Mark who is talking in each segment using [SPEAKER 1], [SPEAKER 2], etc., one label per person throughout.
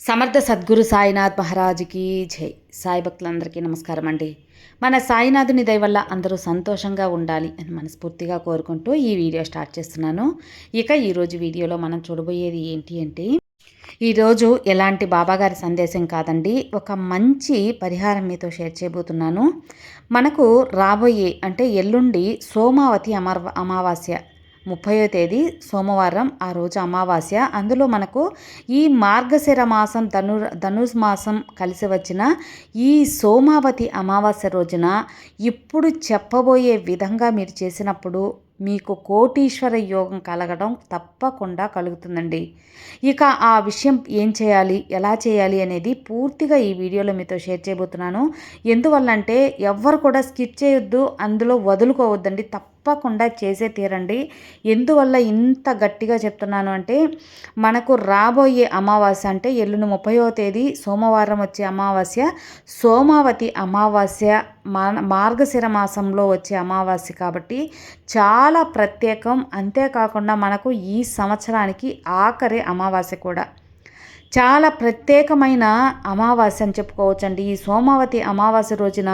[SPEAKER 1] సమర్థ సద్గురు సాయినాథ్ మహారాజ్కి జై. సాయి భక్తులందరికీ నమస్కారం అండి. మన సాయినాథుని దయ వల్ల అందరూ సంతోషంగా ఉండాలి అని మనస్ఫూర్తిగా కోరుకుంటూ ఈ వీడియో స్టార్ట్ చేస్తున్నాను. ఇక ఈరోజు వీడియోలో మనం చూడబోయేది ఏంటి అంటే ఈరోజు ఎలాంటి బాబాగారి సందేశం కాదండి ఒక మంచి పరిహారం మీతో షేర్ చేయబోతున్నాను. మనకు రాబోయే అంటే ఎల్లుండి సోమావతి అమర్ అమావాస్య ముప్పయో తేదీ సోమవారం ఆ రోజు అమావాస్య. అందులో మనకు ఈ మార్గశిర మాసం ధను ధనుర్ మాసం కలిసి వచ్చిన ఈ సోమావతి అమావాస్య రోజున ఇప్పుడు చెప్పబోయే విధంగా మీరు చేసినప్పుడు మీకు కోటీశ్వర యోగం కలగడం తప్పకుండా కలుగుతుందండి. ఇక ఆ విషయం ఏం చేయాలి ఎలా చేయాలి అనేది పూర్తిగా ఈ వీడియోలో మీతో షేర్ చేయబోతున్నాను. ఎందువల్లంటే ఎవ్వరు కూడా స్కిప్ చేయొద్దు అందులో వదులుకోవద్దండి తప్పకుండా చేసే తీరండి. ఎందువల్ల ఇంత గట్టిగా చెప్తున్నాను అంటే మనకు రాబోయే అమావాస్య అంటే ఎల్లుండి ముప్పయో తేదీ సోమవారం వచ్చే అమావాస్య. సోమావతి అమావాస్య మార్గశిర మాసంలో వచ్చే అమావాస్య కాబట్టి చాలా ప్రత్యేకం. అంతేకాకుండా మనకు ఈ సంవత్సరానికి ఆఖరి అమావాస్య కూడా. చాలా ప్రత్యేకమైన అమావాస్య అని చెప్పుకోవచ్చండి. ఈ సోమావతి అమావాస్య రోజున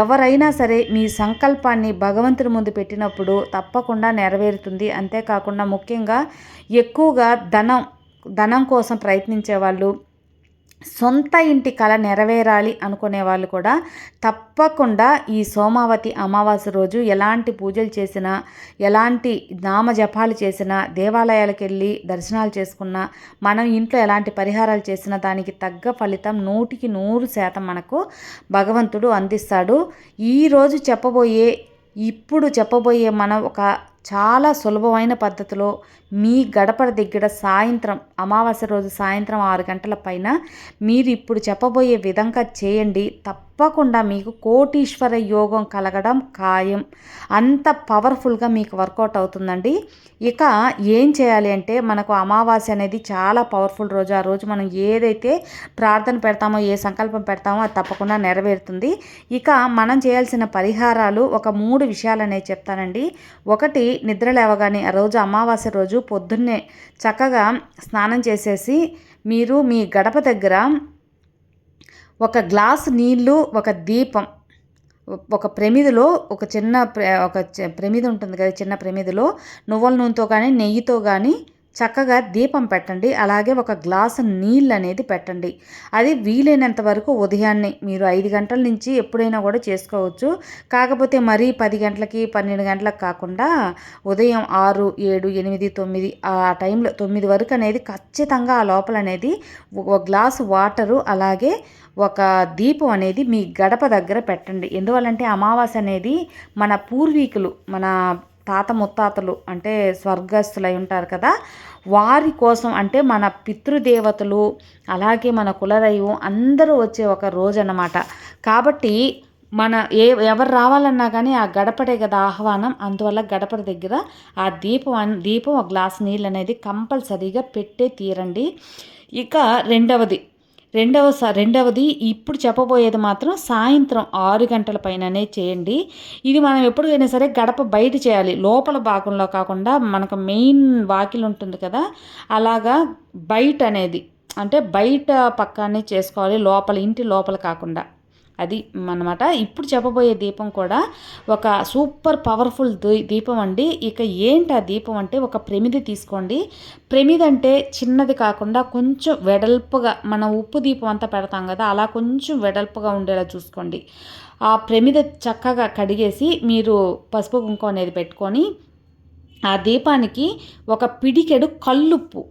[SPEAKER 1] ఎవరైనా సరే మీ సంకల్పాన్ని భగవంతుని ముందు పెట్టినప్పుడు తప్పకుండా నెరవేరుతుంది. అంతేకాకుండా ముఖ్యంగా ఎక్కువగా ధనం ధనం కోసం ప్రయత్నించే వాళ్ళు సొంత ఇంటి కళ నెరవేరాలి అనుకునే వాళ్ళు కూడా తప్పకుండా ఈ సోమావతి అమావాస్య రోజు ఎలాంటి పూజలు చేసినా ఎలాంటి నామజపాలు చేసినా దేవాలయాలకు వెళ్ళి దర్శనాలు చేసుకున్నా మనం ఇంట్లో ఎలాంటి పరిహారాలు చేసినా దానికి తగ్గ ఫలితం నూటికి నూరు శాతం మనకు భగవంతుడు అందిస్తాడు. ఈరోజు చెప్పబోయే ఇప్పుడు చెప్పబోయే మనం ఒక చాలా సులభమైన పద్ధతిలో మీ గడప దగ్గర సాయంత్రం అమావాస్య రోజు సాయంత్రం ఆరు గంటల పైన మీరు ఇప్పుడు చెప్పబోయే విధంగా చేయండి. తప్పకుండా మీకు కోటీశ్వర యోగం కలగడం ఖాయం. అంత పవర్ఫుల్గా మీకు వర్కౌట్ అవుతుందండి. ఇక ఏం చేయాలి అంటే మనకు అమావాస్య అనేది చాలా పవర్ఫుల్ రోజు. ఆ రోజు మనం ఏదైతే ప్రార్థన పెడతామో ఏ సంకల్పం పెడతామో అది తప్పకుండా నెరవేరుతుంది. ఇక మనం చేయాల్సిన పరిహారాలు ఒక మూడు విషయాలు అనేవి చెప్తానండి. ఒకటి నిద్ర లేవగానే ఆ రోజు అమావాస్య రోజు పొద్దున్నే చక్కగా స్నానం చేసేసి మీరు మీ గడప దగ్గర ఒక గ్లాస్ నీళ్ళు ఒక దీపం ఒక ప్రమిదిలో ఒక చిన్న ఒక ప్రమిది ఉంటుంది కదా చిన్న ప్రమిదిలో నువ్వుల నూనెతో కానీ నెయ్యితో కానీ చక్కగా దీపం పెట్టండి. అలాగే ఒక గ్లాసు నీళ్ళు అనేది పెట్టండి. అది వీలైనంత వరకు ఉదయాన్నే మీరు ఐదు గంటల నుంచి ఎప్పుడైనా కూడా చేసుకోవచ్చు. కాకపోతే మరీ పది గంటలకి పన్నెండు గంటలకు కాకుండా ఉదయం ఆరు ఏడు ఎనిమిది తొమ్మిది ఆ టైంలో తొమ్మిది వరకు అనేది ఖచ్చితంగా ఆ లోపల అనేది ఒక గ్లాసు వాటరు అలాగే ఒక దీపం అనేది మీ గడప దగ్గర పెట్టండి. ఎందువల్లంటే అమావాస్య అనేది మన పూర్వీకులు మన తాత ముత్తాతలు అంటే స్వర్గస్థులై ఉంటారు కదా వారి కోసం అంటే మన పితృదేవతలు అలాగే మన కులదైవం అందరూ వచ్చే ఒక రోజు అన్నమాట కాబట్టి మన ఏ ఎవరు రావాలన్నా కానీ ఆ గడపడే కదా ఆహ్వానం అందువల్ల గడపడ దగ్గర ఆ దీపం దీపం ఒక గ్లాస్ నీళ్ళు అనేది కంపల్సరీగా పెట్టే తీరండి. ఇక రెండవది రెండవ రెండవది ఇప్పుడు చెప్పబోయేది మాత్రం సాయంత్రం ఆరు గంటల పైననే చేయండి. ఇది మనం ఎప్పుడైనా సరే గడప బయట చేయాలి. లోపల భాగంలో కాకుండా మనకు మెయిన్ వాకిలు ఉంటుంది కదా అలాగా బయట అనేది అంటే బయట పక్కనే చేసుకోవాలి లోపల ఇంటి లోపల కాకుండా. అది అనమాట ఇప్పుడు చెప్పబోయే దీపం కూడా ఒక సూపర్ పవర్ఫుల్ దీపం అండి. ఇక ఏంటి ఆ దీపం అంటే ఒక ప్రమిది తీసుకోండి. ప్రమిది అంటే చిన్నది కాకుండా కొంచెం వెడల్పుగా మనం ఉప్పు దీపం అంతా పెడతాం కదా అలా కొంచెం వెడల్పుగా ఉండేలా చూసుకోండి. ఆ ప్రమిద చక్కగా కడిగేసి మీరు పసుపు కుంకుమ అనేది పెట్టుకొని ఆ దీపానికి ఒక పిడికెడు కల్లుప్పు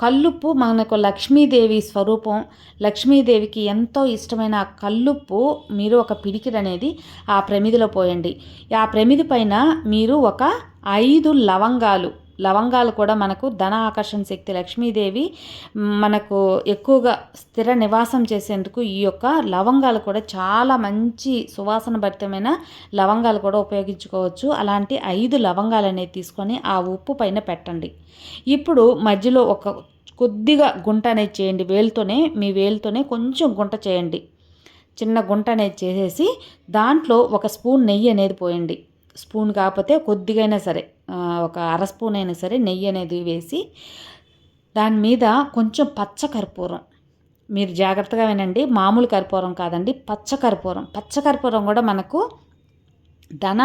[SPEAKER 1] కల్లుప్పు మనకు లక్ష్మీదేవి స్వరూపం. లక్ష్మీదేవికి ఎంతో ఇష్టమైన ఆ కల్లుప్పు మీరు ఒక పిడికిడు అనేది ఆ ప్రమిదిలో పోయండి. ఆ ప్రమిది పైన మీరు ఒక ఐదు లవంగాలు లవంగాలు కూడా మనకు ధన ఆకర్షణ శక్తి లక్ష్మీదేవి మనకు ఎక్కువగా స్థిర నివాసం చేసేందుకు ఈ యొక్క లవంగాలు కూడా చాలా మంచి సువాసన భరితమైన లవంగాలు కూడా ఉపయోగించుకోవచ్చు. అలాంటి ఐదు లవంగాలు అనేది తీసుకొని ఆ ఉప్పు పైన పెట్టండి. ఇప్పుడు మధ్యలో ఒక కొద్దిగా గుంట అనేది చేయండి. వేలుతోనే మీ వేలుతోనే కొంచెం గుంట చేయండి. చిన్న గుంట అనేది చేసేసి దాంట్లో ఒక స్పూన్ నెయ్యి అనేది పోయండి. స్పూన్ కాకపోతే కొద్దిగైనా సరే. ఒక అర స్పూన్ అయినా సరే నెయ్యి అనేది వేసి దాని మీద కొంచెం పచ్చ కర్పూరం. మీరు జాగ్రత్తగా వినండి. మామూలు కర్పూరం కాదండి. పచ్చ కర్పూరం. పచ్చ కర్పూరం కూడా మనకు ధన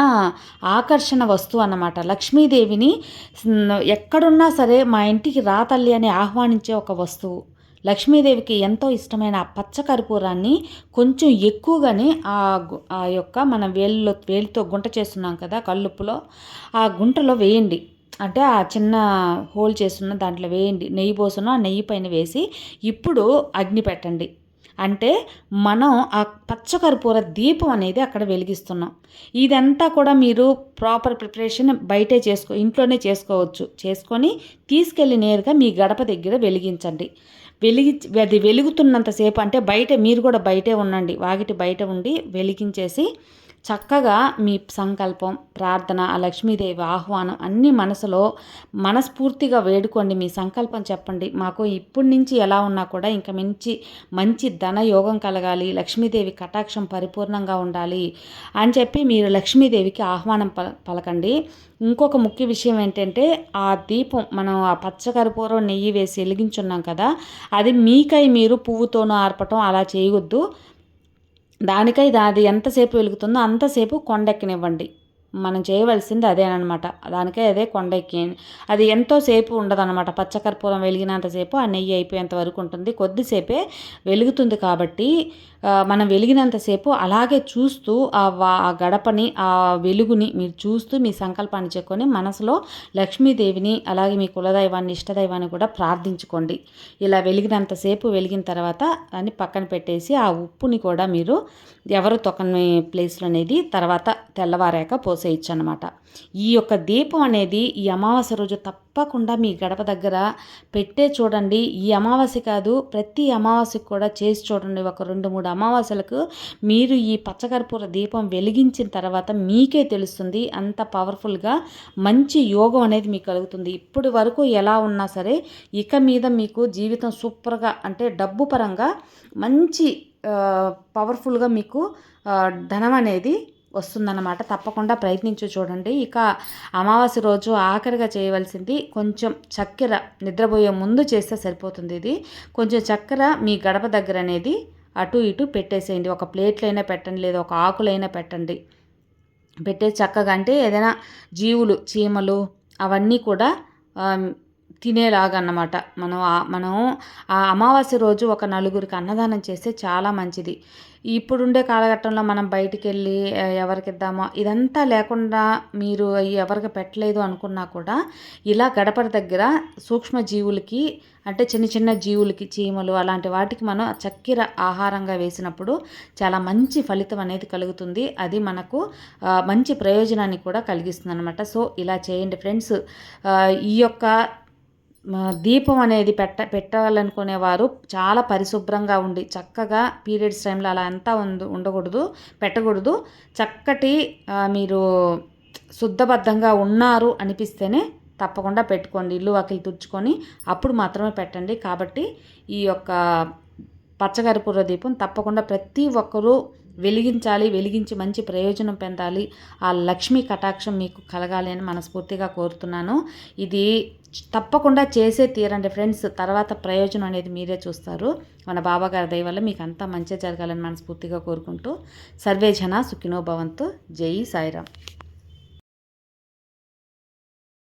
[SPEAKER 1] ఆకర్షణ వస్తువు అన్నమాట. లక్ష్మీదేవిని ఎక్కడున్నా సరే మా ఇంటికి రా తల్లి అని ఆహ్వానించే ఒక వస్తువు. లక్ష్మీదేవికి ఎంతో ఇష్టమైన పచ్చ కర్పూరాన్ని కొంచెం ఎక్కువగానే ఆ ఆ యొక్క మనం వేలులో వేలితో గుంట చేస్తున్నాం కదా కల్లుప్పులో ఆ గుంటలో వేయండి. అంటే ఆ చిన్న హోల్ చేస్తున్న దాంట్లో వేయండి. నెయ్యి పోసును ఆ నెయ్యి పైన వేసి ఇప్పుడు అగ్ని పెట్టండి. అంటే మనం ఆ పచ్చకర్పూర దీపం అనేది అక్కడ వెలిగిస్తున్నాం. ఇదంతా కూడా మీరు ప్రాపర్ ప్రిపరేషన్ బయటే చేసుకో ఇంట్లోనే చేసుకోవచ్చు. చేసుకొని తీసుకెళ్ళి నేరుగా మీ గడప దగ్గర వెలిగించండి. వెలిగి అది వెలుగుతున్నంతసేపు అంటే బయట మీరు కూడా బయటే ఉండండి. వాకిటి బయట ఉండి వెలిగించేసి చక్కగా మీ సంకల్పం ప్రార్థన ఆ లక్ష్మీదేవి ఆహ్వానం అన్ని మనసులో మనస్ఫూర్తిగా వేడుకోండి. మీ సంకల్పం చెప్పండి. మాకు ఇప్పటి నుంచి ఎలా ఉన్నా కూడా ఇంకా మంచి మంచి ధన యోగం కలగాలి. లక్ష్మీదేవి కటాక్షం పరిపూర్ణంగా ఉండాలి అని చెప్పి మీరు లక్ష్మీదేవికి ఆహ్వానం ప పలకండి. ఇంకొక ముఖ్య విషయం ఏంటంటే ఆ దీపం మనం ఆ పచ్చకరిపూరం నెయ్యి వేసి వెలిగించున్నాం కదా అది మీకై మీరు పువ్వుతోనూ ఆర్పటం అలా చేయొద్దు. దానికై అది ఎంతసేపు వెలుగుతుందో అంతసేపు కొండెక్కనివ్వండి. మనం చేయవలసింది అదేనమాట దానికే అదే కొండెక్కి. అది ఎంతోసేపు ఉండదన్నమాట. పచ్చకర్పూరం వెలిగినంతసేపు ఆ నెయ్యి అయిపోయేంత వరకు ఉంటుంది. కొద్దిసేపే వెలుగుతుంది కాబట్టి మనం వెలిగినంతసేపు అలాగే చూస్తూ ఆ ఆ గడపని ఆ వెలుగుని మీరు చూస్తూ మీ సంకల్పాన్ని చెప్పుకొని మనసులో లక్ష్మీదేవిని అలాగే మీ కులదైవాన్ని ఇష్టదైవాన్ని కూడా ప్రార్థించుకోండి. ఇలా వెలిగినంతసేపు వెలిగిన తర్వాత దాన్ని పక్కన పెట్టేసి ఆ ఉప్పుని కూడా మీరు ఎవరు తొక్కని ప్లేస్లో అనేది తర్వాత తెల్లవారాక పోసేయచ్చు అనమాట ఈ యొక్క దీపం అనేది ఈ అమావాస్య రోజు తప్పకుండా మీ గడప దగ్గర పెట్టే చూడండి. ఈ అమావాస్య కాదు ప్రతి అమావాస్యకు కూడా చేసి చూడండి. ఒక రెండు మూడు అమావాస్యలకు మీరు ఈ పచ్చకర్పూర దీపం వెలిగించిన తర్వాత మీకే తెలుస్తుంది అంత పవర్ఫుల్గా మంచి యోగం అనేది మీకు కలుగుతుంది. ఇప్పటి వరకు ఎలా ఉన్నా సరే ఇక మీద మీకు జీవితం సూపర్గా అంటే డబ్బు పరంగా మంచి పవర్ఫుల్గా మీకు ధనం అనేది వస్తుందన్నమాట. తప్పకుండా ప్రయత్నించి చూడండి. ఇక అమావాస్య రోజు ఆఖరిగా చేయవలసింది కొంచెం చక్కెర నిద్రపోయే ముందు చేస్తే సరిపోతుంది ఇది. కొంచెం చక్కెర మీ గడప దగ్గర అనేది అటు ఇటు పెట్టేసేయండి. ఒక ప్లేట్లైనా పెట్టండి లేదా ఒక ఆకులైనా పెట్టండి. పెట్టే చక్కగా అంటే ఏదైనా జీవులు చీమలు అవన్నీ కూడా తినేలాగా అన్నమాట మనం మనం ఆ అమావాస్య రోజు ఒక నలుగురికి అన్నదానం చేస్తే చాలా మంచిది. ఇప్పుడుండే కాలఘట్టంలో మనం బయటికి వెళ్ళి ఎవరికి ఇద్దామో ఇదంతా లేకుండా మీరు ఎవరికి పెట్టలేదు అనుకున్నా కూడా ఇలా గడపడ దగ్గర సూక్ష్మ జీవులకి అంటే చిన్న చిన్న జీవులకి చీమలు అలాంటి వాటికి మనం చక్కెర ఆహారంగా వేసినప్పుడు చాలా మంచి ఫలితం అనేది కలుగుతుంది. అది మనకు మంచి ప్రయోజనాన్ని కూడా కలిగిస్తుంది అనమాట సో ఇలా చేయండి ఫ్రెండ్స్. ఈ యొక్క దీపం అనేది పెట్ట పెట్టాలనుకునేవారు చాలా పరిశుభ్రంగా ఉండి చక్కగా పీరియడ్స్ టైంలో అలా అంతా ఉండు ఉండకూడదు పెట్టకూడదు. చక్కటి మీరు శుద్ధబద్ధంగా ఉన్నారు అనిపిస్తేనే తప్పకుండా పెట్టుకోండి. ఇల్లు వాకిలు తుడుచుకొని అప్పుడు మాత్రమే పెట్టండి. కాబట్టి ఈ యొక్క పచ్చగరిపూర దీపం తప్పకుండా ప్రతి ఒక్కరూ వెలిగించాలి వెలిగించి మంచి ప్రయోజనం పొందాలి. ఆ లక్ష్మీ కటాక్షం మీకు కలగాలి అని మనస్ఫూర్తిగా కోరుతున్నాను. ఇది తప్పకుండా చేసే తీరండి ఫ్రెండ్స్. తర్వాత ప్రయోజనం అనేది మీరే చూస్తారు. మన బాబాగారి దయ వల్ల మీకు అంతా మంచి జరగాలని మనస్ఫూర్తిగా కోరుకుంటూ సర్వే జన జై సాయిరామ్.